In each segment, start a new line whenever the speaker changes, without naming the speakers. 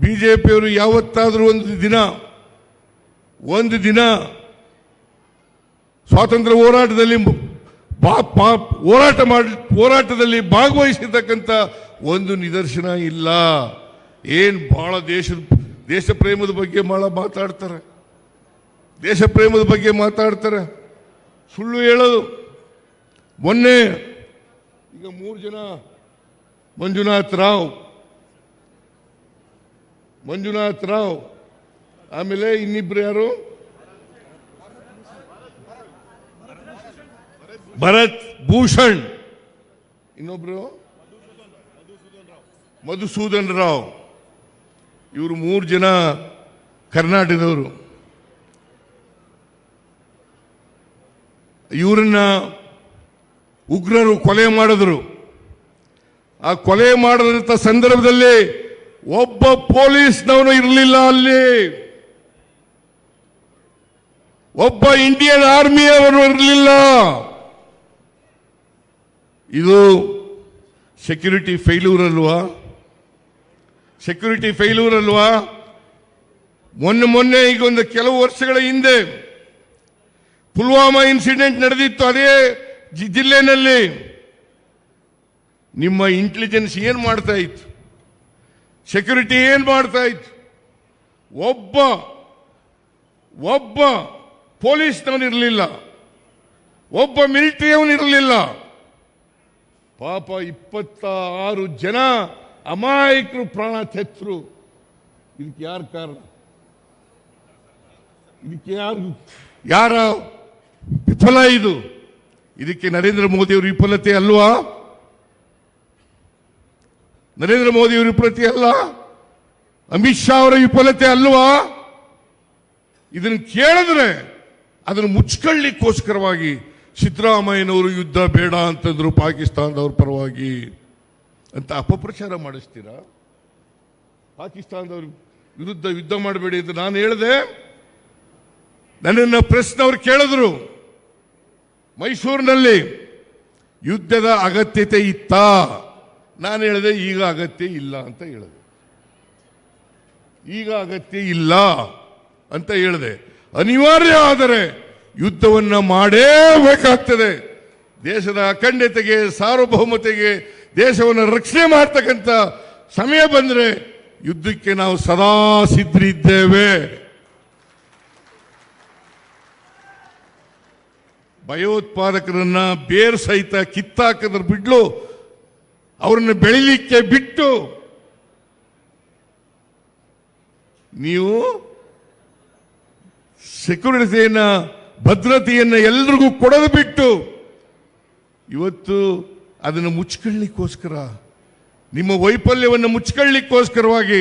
ಬಿಜೆಪಿಯವರು ಯಾವತ್ತಾದರೂ ಒಂದು ದಿನ ಒಂದು ದಿನ ಸ್ವಾತಂತ್ರ್ಯ ಹೋರಾಟದಲ್ಲಿ ಬಾ- ಬಾ- ಹೋರಾಟ ಮಾಡಿ, ಹೋರಾಟದಲ್ಲಿ ಭಾಗವಹಿಸಿರ್ತಕ್ಕಂಥ ಒಂದು ನಿದರ್ಶನ ಇಲ್ಲ. ಏನು ಬಹಳ ದೇಶದ, ದೇಶ ಪ್ರೇಮದ ಬಗ್ಗೆ ಬಹಳ ಮಾತಾಡ್ತಾರೆ. ದೇಶ ಪ್ರೇಮದ ಬಗ್ಗೆ ಮಾತಾಡ್ತಾರೆ. ಸುಳ್ಳು ಹೇಳೋದು. ಮೊನ್ನೆ ಈಗ ಮೂರು ಜನ ಮಂಜುನಾಥ್ ರಾವ್ ಮಂಜುನಾಥ್ ರಾವ್ ಆಮೇಲೆ ಇನ್ನಿಬ್ರು ಯಾರು? ಭರತ್ ಭೂಷಣ್. ಇನ್ನೊಬ್ರು? ಮಧುಸೂದನ್ ರಾವ್. ಇವರು ಮೂರು ಜನ ಕರ್ನಾಟಕದವರು. ಇವರನ್ನ ಉಗ್ರರು ಕೊಲೆ ಮಾಡಿದ್ರು. ಆ ಕೊಲೆ ಮಾಡಿದಂಥ ಸಂದರ್ಭದಲ್ಲಿ ಒಬ್ಬ ಪೊಲೀಸ್ನವನು ಇರಲಿಲ್ಲ ಅಲ್ಲಿ. ಒಬ್ಬ ಇಂಡಿಯನ್ ಆರ್ಮಿಯವರು ಇರಲಿಲ್ಲ. ಇದು ಸೆಕ್ಯೂರಿಟಿ ಫೇಲ್ಯೂರ್ ಅಲ್ವಾ? ಸೆಕ್ಯೂರಿಟಿ ಫೇಲ್ಯೂರ್ ಅಲ್ವಾ? ಮೊನ್ನೆ ಮೊನ್ನೆ ಈಗ ಒಂದು ಕೆಲವು ವರ್ಷಗಳ ಹಿಂದೆ ಪುಲ್ವಾಮಾ ಇನ್ಸಿಡೆಂಟ್ ನಡೆದಿತ್ತು ಅದೇ ಜಿಲ್ಲೆನಲ್ಲಿ. ನಿಮ್ಮ ಇಂಟೆಲಿಜೆನ್ಸ್ ಏನ್ ಮಾಡ್ತಾ ಇತ್ತು? ಸೆಕ್ಯೂರಿಟಿ ಏನು ಮಾಡ್ತಾ ಇತ್ತು? ಒಬ್ಬ ಒಬ್ಬ ಪೊಲೀಸ್ನವನಿರಲಿಲ್ಲ. ಒಬ್ಬ ಮಿಲಿಟರಿಯವನಿರಲಿಲ್ಲ. ಪಾಪ ಇಪ್ಪತ್ತ ಆರು ಜನ ಅಮಾಯಕರು ಪ್ರಾಣ ತೆತ್ತರು ಇದಕ್ಕೆ ಯಾರು ಕಾರಣ? ಇದಕ್ಕೆ ಯಾರು? ಯಾರ? ವಿಫಲ ಇದು. ಇದಕ್ಕೆ ನರೇಂದ್ರ ಮೋದಿಯವರು ವಿಫಲತೆ ಅಲ್ವಾ? ನರೇಂದ್ರ ಮೋದಿ ಅವರ ವಿಫಲತೆ ಅಲ್ಲ? ಅಮಿತ್ ಶಾ ಅವರ ವಿಫಲತೆ ಅಲ್ವಾ? ಇದನ್ನು ಕೇಳಿದ್ರೆ ಅದನ್ನು ಮುಚ್ಕೊಳ್ಳಿಕ್ಕೋಸ್ಕರವಾಗಿ ಸಿದ್ದರಾಮಯ್ಯನವರು ಯುದ್ಧ ಬೇಡ ಅಂತಂದ್ರು ಪಾಕಿಸ್ತಾನದವ್ರ ಪರವಾಗಿ. ಅಂತ ಅಪಪ್ರಚಾರ ಮಾಡಿಸ್ತೀರಾ? ಪಾಕಿಸ್ತಾನದವ್ರ ವಿರುದ್ಧ ಯುದ್ಧ ಮಾಡಬೇಡಿ ಅಂತ ನಾನು ಹೇಳಿದೆ. ನನ್ನನ್ನು ಪ್ರಶ್ನವ್ರು ಕೇಳಿದ್ರು. ಮೈಸೂರಿನಲ್ಲಿ ಯುದ್ಧದ ಅಗತ್ಯತೆ ಇತ್ತಾ? ನಾನು ಹೇಳಿದೆ ಈಗ ಅಗತ್ಯ ಇಲ್ಲ ಅಂತ ಹೇಳಿದೆ. ಈಗ ಅಗತ್ಯ ಇಲ್ಲ ಅಂತ ಹೇಳಿದೆ. ಅನಿವಾರ್ಯ ಆದರೆ ಯುದ್ಧವನ್ನ ಮಾಡೇಬೇಕಾಗ್ತದೆ ದೇಶದ ಅಖಂಡತೆಗೆ, ಸಾರ್ವಭೌಮತೆಗೆ, ದೇಶವನ್ನು ರಕ್ಷಣೆ ಮಾಡ್ತಕ್ಕಂಥ ಸಮಯ ಬಂದರೆ ಯುದ್ಧಕ್ಕೆ ನಾವು ಸದಾ ಸಿದ್ಧರಿದ್ದೇವೆ. ಭಯೋತ್ಪಾದಕರನ್ನ ಬೇರ್ ಸಹಿತ ಕಿತ್ತಾಕದ್ರ ಬಿಡ್ಲು ಅವರನ್ನು ಬೆಳಿಲಿಕ್ಕೆ ಬಿಟ್ಟು ನೀವು ಸೆಕ್ಯೂರಿಟಿಯನ್ನ ಭದ್ರತೆಯನ್ನು ಎಲ್ರಿಗೂ ಕೊಡದು ಬಿಟ್ಟು ಇವತ್ತು ಅದನ್ನು ಮುಚ್ಕೊಳ್ಳಿಕ್ಕೋಸ್ಕರ, ನಿಮ್ಮ ವೈಫಲ್ಯವನ್ನು ಮುಚ್ಕೊಳ್ಳಿಕ್ಕೋಸ್ಕರವಾಗಿ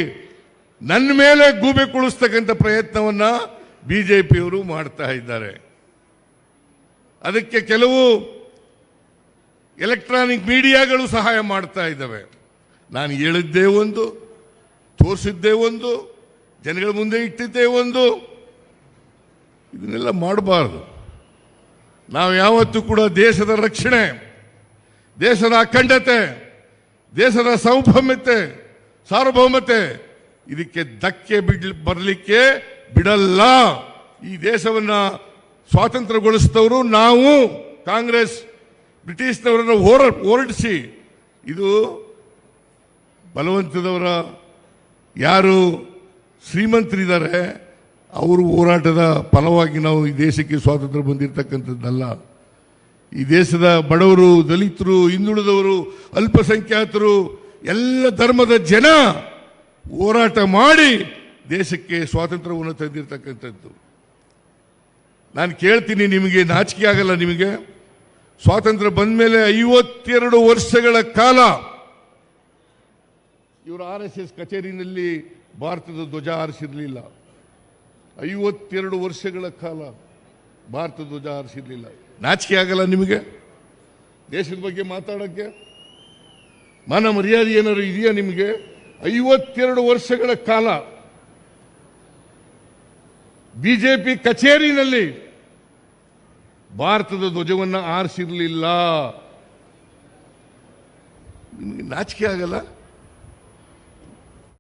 ನನ್ನ ಮೇಲೆ ಗೂಬೆ ಕುಳಿಸ್ತಕ್ಕಂಥ ಪ್ರಯತ್ನವನ್ನ ಬಿಜೆಪಿಯವರು ಮಾಡ್ತಾ ಇದ್ದಾರೆ. ಅದಕ್ಕೆ ಕೆಲವು ಎಲೆಕ್ಟ್ರಾನಿಕ್ ಮೀಡಿಯಾಗಳು ಸಹಾಯ ಮಾಡ್ತಾ ಇದ್ದಾವೆ. ನಾನು ಹೇಳಿದ್ದೇ ಒಂದು, ತೋರಿಸಿದ್ದೇ ಒಂದು, ಜನಗಳ ಮುಂದೆ ಇಟ್ಟಿದ್ದೇ ಒಂದು. ಇದನ್ನೆಲ್ಲ ಮಾಡಬಾರ್ದು. ನಾವು ಯಾವತ್ತೂ ಕೂಡ ದೇಶದ ರಕ್ಷಣೆ, ದೇಶದ ಅಖಂಡತೆ, ದೇಶದ ಸೌಭೌಮ್ಯತೆ, ಸಾರ್ವಭೌಮತೆ, ಇದಕ್ಕೆ ಧಕ್ಕೆ ಬಿಡ್ ಬರಲಿಕ್ಕೆ ಬಿಡಲ್ಲ. ಈ ದೇಶವನ್ನ ಸ್ವಾತಂತ್ರ್ಯಗೊಳಿಸಿದವರು ನಾವು, ಕಾಂಗ್ರೆಸ್. ಬ್ರಿಟಿಷ್ನವರನ್ನು ಹೋರ, ಹೋರಡಿಸಿ. ಇದು ಬಲವಂತದವರ ಯಾರು ಶ್ರೀಮಂತರಿದ್ದಾರೆ, ಅವರು ಹೋರಾಟದ ಫಲವಾಗಿ ನಾವು ಈ ದೇಶಕ್ಕೆ ಸ್ವಾತಂತ್ರ್ಯ ಬಂದಿರತಕ್ಕಂಥದ್ದಲ್ಲ. ಈ ದೇಶದ ಬಡವರು, ದಲಿತರು, ಹಿಂದುಳಿದವರು, ಅಲ್ಪಸಂಖ್ಯಾತರು, ಎಲ್ಲ ಧರ್ಮದ ಜನ ಹೋರಾಟ ಮಾಡಿ ದೇಶಕ್ಕೆ ಸ್ವಾತಂತ್ರ್ಯವನ್ನು ತಂದಿರತಕ್ಕಂಥದ್ದು. ನಾನು ಕೇಳ್ತೀನಿ ನಿಮಗೆ, ನಾಚಿಕೆ ಆಗಲ್ಲ ನಿಮಗೆ. ಸ್ವಾತಂತ್ರ್ಯ ಬಂದ ಮೇಲೆ ಐವತ್ತೆರಡು ವರ್ಷಗಳ ಕಾಲ ಇವರು ಆರ್ ಎಸ್ ಎಸ್ ಕಚೇರಿನಲ್ಲಿ ಭಾರತದ ಧ್ವಜ ಹಾರಿಸಿರಲಿಲ್ಲ. ಐವತ್ತೆರಡು ವರ್ಷಗಳ ಕಾಲ ಭಾರತ ಧ್ವಜ ಹಾರಿಸಿರಲಿಲ್ಲ. ನಾಚಿಕೆ ಆಗಲ್ಲ ನಿಮಗೆ? ದೇಶದ ಬಗ್ಗೆ ಮಾತಾಡೋಕ್ಕೆ? ಮಾನ ಮರ್ಯಾದೆ ಏನಾದ್ರು ಇದೆಯಾ ನಿಮಗೆ? ಐವತ್ತೆರಡು ವರ್ಷಗಳ ಕಾಲ ಬಿಜೆಪಿ ಕಚೇರಿನಲ್ಲಿ ಭಾರತದ ಧ್ವಜವನ್ನು ಆರಿಸಿರಲಿಲ್ಲ. ನಿಮಗೆ ನಾಚಿಕೆ ಆಗಲ್ಲ?